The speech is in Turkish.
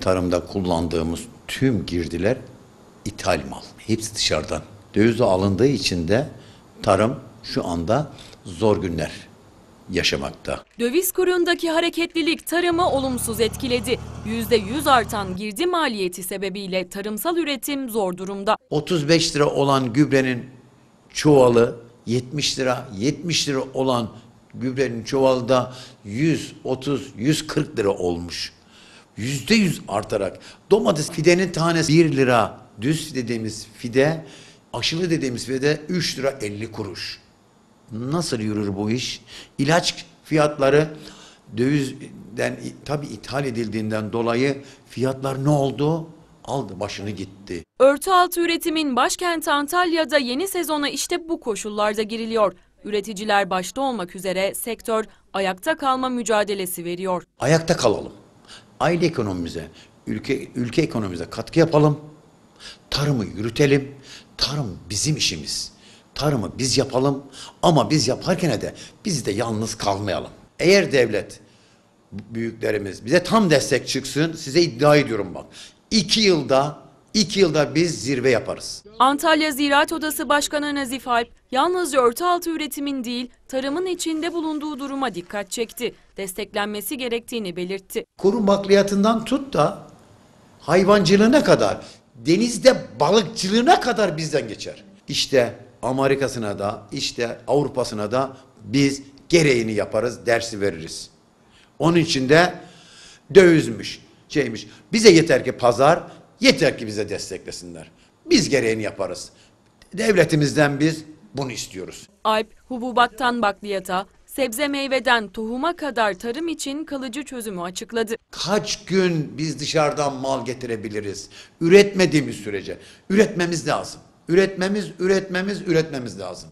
Tarımda kullandığımız tüm girdiler ithal mal. Hepsi dışarıdan. Dövize alındığı için de tarım şu anda zor günler yaşamakta. Döviz kurundaki hareketlilik tarımı olumsuz etkiledi. %100 artan girdi maliyeti sebebiyle tarımsal üretim zor durumda. 35 lira olan gübrenin çuvalı 70 lira, 70 lira olan gübrenin çuvalı da 130, 140 lira olmuş. Yüzde yüz artarak. Domates fidenin tanesi 1 lira. Düz dediğimiz fide, aşılı dediğimiz fide 3 lira 50 kuruş. Nasıl yürür bu iş? İlaç fiyatları dövizden tabi ithal edildiğinden dolayı fiyatlar ne oldu? Aldı başını gitti. Örtü altı üretimin başkenti Antalya'da yeni sezona işte bu koşullarda giriliyor. Üreticiler başta olmak üzere sektör ayakta kalma mücadelesi veriyor. ayakta kalalım. Aile ekonomimize, ülke ülke ekonomimize katkı yapalım. Tarımı yürütelim. Tarım bizim işimiz. Tarımı biz yapalım ama biz yaparken de biz de yalnız kalmayalım. Eğer devlet büyüklerimiz bize tam destek çıksın size iddia ediyorum bak. İki yılda iki yılda biz zirve yaparız. Antalya Ziraat Odası Başkanı Nazif Alp, yalnızca örtü altı üretimin değil, tarımın içinde bulunduğu duruma dikkat çekti. Desteklenmesi gerektiğini belirtti. Kuru bakliyatından tut da hayvancılığına kadar, denizde balıkçılığına kadar bizden geçer. İşte Amerika'sına da, işte Avrupa'sına da biz gereğini yaparız, dersi veririz. Onun için de dövizmiş, şeymiş. Bize yeter ki pazar, yeter ki bize desteklesinler. Biz gereğini yaparız. Devletimizden biz bunu istiyoruz. Alp, hububattan bakliyata, sebze meyveden tohuma kadar tarım için kalıcı çözümü açıkladı. Kaç gün biz dışarıdan mal getirebiliriz? Üretmediğimiz sürece. Üretmemiz lazım. Üretmemiz, üretmemiz, üretmemiz lazım.